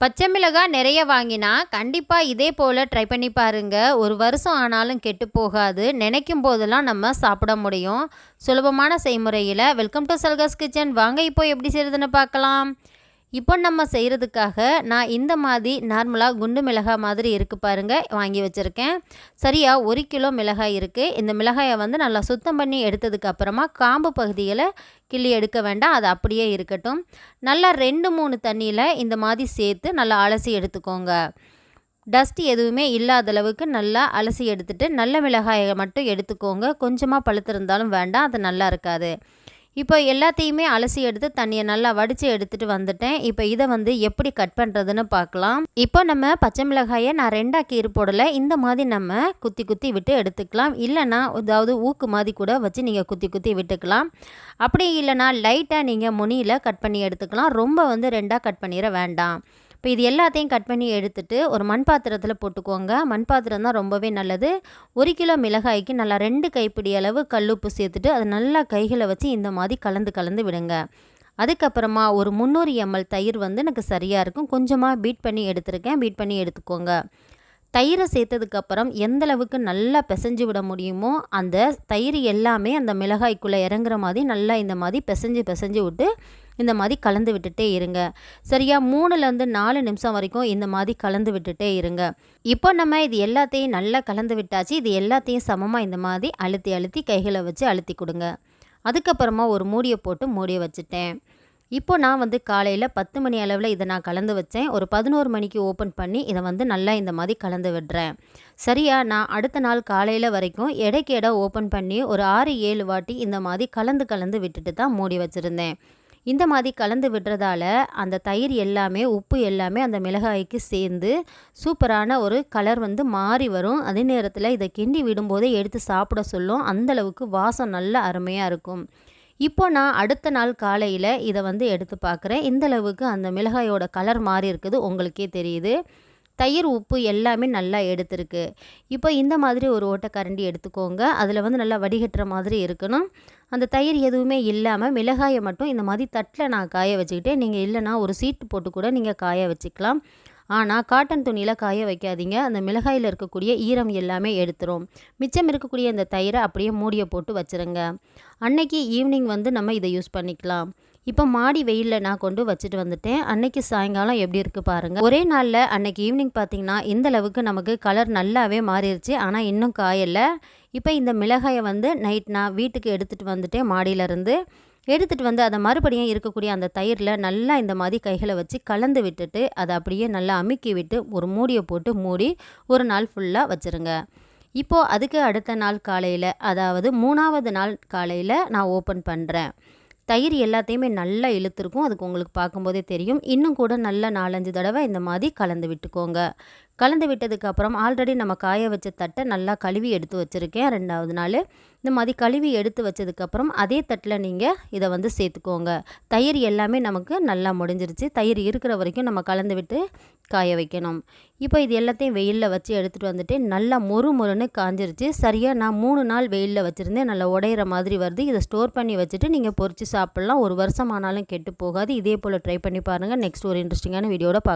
பச்சை மிளகாய் நிறைய வாங்கினா கண்டிப்பாக இதே போல் ட்ரை பண்ணி பாருங்கள் ஒரு வருஷம் ஆனாலும் கெட்டு போகாது. நினைக்கும் போதெல்லாம் நம்ம சாப்பிட முடியும். சுலபமான செய்முறையில். வெல்கம் டு சல்கஸ் கிச்சன் வாங்க இப்போ எப்படி செய்கிறதுன்னு பார்க்கலாம். இப்போ நம்ம செய்கிறதுக்காக நான் இந்த மாதிரி நார்மலாக குண்டு மிளகாய் மாதிரி இருக்குது பாருங்கள் வாங்கி வச்சுருக்கேன். சரியாக ஒரு கிலோ மிளகாய் இருக்குது இந்த மிளகாயை வந்து நல்லா சுத்தம் பண்ணி எடுத்ததுக்கு அப்புறமா காம்பு பகுதியில் கிள்ளி எடுக்க வேண்டாம் அது அப்படியே இருக்கட்டும். நல்லா ரெண்டு மூணு தண்ணியில் இந்த மாதிரி சேர்த்து நல்லா அலசி எடுத்துக்கோங்க. டஸ்ட் எதுவுமே இல்லாத அளவுக்கு நல்லா அலசி எடுத்துகிட்டு நல்ல மிளகாயை மட்டும் எடுத்துக்கோங்க. கொஞ்சமாக பழுத்திருந்தாலும் வேண்டாம் அது நல்லா இருக்காது. இப்போ எல்லாத்தையுமே அலசி எடுத்து தண்ணியை நல்லா வடித்து எடுத்துகிட்டு வந்துட்டேன். இப்போ இதை வந்து எப்படி கட் பண்ணுறதுன்னு பார்க்கலாம். இப்போ நம்ம பச்சை மிளகாயை நான் ரெண்டாக கீறு போடலை. இந்த மாதிரி நம்ம குத்தி குத்தி விட்டு எடுத்துக்கலாம். இல்லைனா ஏதாவது ஊக்கு மாதிரி கூட வச்சு நீங்கள் குத்தி குத்தி விட்டுக்கலாம். அப்படி இல்லைனா லைட்டாக நீங்கள் முனியில் கட் பண்ணி எடுத்துக்கலாம். ரொம்ப வந்து ரெண்டாக கட் பண்ணிட வேண்டாம். இப்போ இது எல்லாத்தையும் கட் பண்ணி எடுத்துட்டு ஒரு மண் பாத்திரத்தில் போட்டுக்கோங்க. மண் பாத்திரம் தான் ரொம்பவே நல்லது. ஒரு கிலோ மிளகாய்க்கு நல்லா ரெண்டு கைப்பிடி அளவு கல்லுப்பு சேர்த்துட்டு அதை நல்லா கைகளை வச்சு இந்த மாதிரி கலந்து கலந்து விடுங்க. அதுக்கப்புறமா ஒரு முந்நூறு எம்எல் தயிர் வந்து எனக்கு சரியாக இருக்கும். கொஞ்சமாக பீட் பண்ணி எடுத்துருக்கேன். பீட் பண்ணி எடுத்துக்கோங்க. தயிரை சேர்த்ததுக்கப்புறம் எந்தளவுக்கு நல்லா பிசைஞ்சு விட முடியுமோ அந்த தயிர் எல்லாமே அந்த மிளகாய்க்குள்ளே இறங்குற மாதிரி நல்லா இந்த மாதிரி பிசைஞ்சு பிசைஞ்சு விட்டு இந்த மாதிரி கலந்து விட்டுட்டே இருங்க. சரியா? மூணுலேருந்து நாலு நிமிஷம் வரைக்கும் இந்த மாதிரி கலந்து விட்டுட்டே இருங்க. இப்போ நம்ம இது எல்லாத்தையும் நல்லா கலந்து விட்டாச்சு. இது எல்லாத்தையும் சமமாக இந்த மாதிரி அழுத்தி அழுத்தி கைகளை வச்சு அழுத்தி கொடுங்க. அதுக்கப்புறமா ஒரு மூடியை போட்டு மூடியை வச்சுட்டேன். இப்போ நான் வந்து காலையில் பத்து மணி அளவில் இதை நான் கலந்து வச்சேன். ஒரு பதினோரு மணிக்கு ஓப்பன் பண்ணி இதை வந்து நல்லா இந்த மாதிரி கலந்து விடுறேன். சரியா? நான் அடுத்த நாள் காலையில் வரைக்கும் எடைக்கு எடை ஓப்பன் பண்ணி ஒரு ஆறு ஏழு வாட்டி இந்த மாதிரி கலந்து கலந்து விட்டுட்டு தான் மூடி வச்சுருந்தேன். இந்த மாதிரி கலந்து விடுறதால அந்த தயிர் எல்லாமே உப்பு எல்லாமே அந்த மிளகாய்க்கு சேர்ந்து சூப்பரான ஒரு கலர் வந்து மாறி வரும். அதே நேரத்தில் இதை கிண்டி விடும்போதே எடுத்து சாப்பிட சொல்லும். அந்தளவுக்கு வாசம் நல்ல அருமையாக இருக்கும். இப்போ நான் அடுத்த நாள் காலையில் இதை வந்து எடுத்து பார்க்குறேன். இந்தளவுக்கு அந்த மிளகாயோட கலர் மாறி இருக்குது. உங்களுக்கே தெரியுது. தயிர் உப்பு எல்லாமே நல்லா எடுத்துருக்கு. இப்போ இந்த மாதிரி ஒரு ஓட்டக்கரண்டி எடுத்துக்கோங்க. அதில் வந்து நல்லா வடிகட்டுற மாதிரி இருக்கணும். அந்த தயிர் எதுவுமே இல்லாமல் மிளகாயை மட்டும் இந்த மாதிரி தட்டில் நான் காய வச்சுக்கிட்டேன். நீங்கள் இல்லைனா ஒரு சீட்டு போட்டு கூட நீங்கள் காய வச்சுக்கலாம். ஆனால் காட்டன் துணியில் காய வைக்காதீங்க. அந்த மிளகாயில் இருக்கக்கூடிய ஈரம் எல்லாமே எடுத்துரும். மிச்சம் இருக்கக்கூடிய இந்த தயிரை அப்படியே மூடியை போட்டு வச்சுருங்க. அன்னைக்கு ஈவினிங் வந்து நம்ம இதை யூஸ் பண்ணிக்கலாம். இப்போ மாடி வெயிலில் நான் கொண்டு வச்சுட்டு வந்துட்டேன். அன்னைக்கு சாயங்காலம் எப்படி இருக்குது பாருங்கள் ஒரே நாளில் அன்னைக்கு ஈவினிங் பார்த்திங்கன்னா இந்த அளவுக்கு நமக்கு கலர் நல்லாவே மாறிடுச்சு ஆனால் இன்னும் காயலை. இப்போ இந்த மிளகாயை வந்து நைட் நான் வீட்டுக்கு எடுத்துகிட்டு வந்துட்டேன் மாடியிலேருந்து. எடுத்துகிட்டு வந்து அதை மறுபடியும் இருக்கக்கூடிய அந்த தயிரில் நல்லா இந்த மாதிரி கைகளை வச்சு கலந்து விட்டுட்டு அதை அப்படியே நல்லா அமுக்கி விட்டு ஒரு மூடியை போட்டு மூடி ஒரு நாள் ஃபுல்லாக வச்சுருங்க. இப்போது அதுக்கு அடுத்த நாள் காலையில் அதாவது மூணாவது நாள் காலையில் நான் ஓப்பன் பண்ணுறேன் தயிர் எல்லாத்தையுமே நல்லா இழுத்துருக்கும். அதுக்கு உங்களுக்கு பார்க்கும்போதே தெரியும். இன்னும் கூட நல்லா நாலஞ்சு தடவை இந்த மாதிரி கலந்து விட்டுக்கோங்க. கலந்து விட்டதுக்கப்புறம் ஆல்ரெடி நம்ம காய வச்ச தட்டை நல்லா கழுவி எடுத்து வச்சுருக்கேன் ரெண்டாவது நாள். இந்த மாதிரி கழுவி எடுத்து வச்சதுக்கப்புறம் அதே தட்டில் நீங்கள் இதை வந்து சேர்த்துக்கோங்க. தயிர் எல்லாமே நமக்கு நல்லா முடிஞ்சிருச்சு. தயிர் இருக்கிற வரைக்கும் நம்ம கலந்து விட்டு காய வைக்கணும். இப்போ இது எல்லாத்தையும் வெயிலில் வச்சு எடுத்துகிட்டு வந்துட்டு நல்லா மொறு மொறுன்னு காஞ்சிருச்சு. சரியாக நான் மூணு நாள் வெயிலில் வச்சுருந்தேன். நல்லா உடையிற மாதிரி வருது. இதை ஸ்டோர் பண்ணி வச்சுட்டு நீங்கள் பொறிச்சு சாப்பிட்லாம். ஒரு வருஷம் ஆனாலும் கெட்டு போகாது. இதே போல் ட்ரை பண்ணி பாருங்கள் நெக்ஸ்ட் ஒரு இன்ட்ரெஸ்டிங்கான வீடியோட பார்க்கலாம்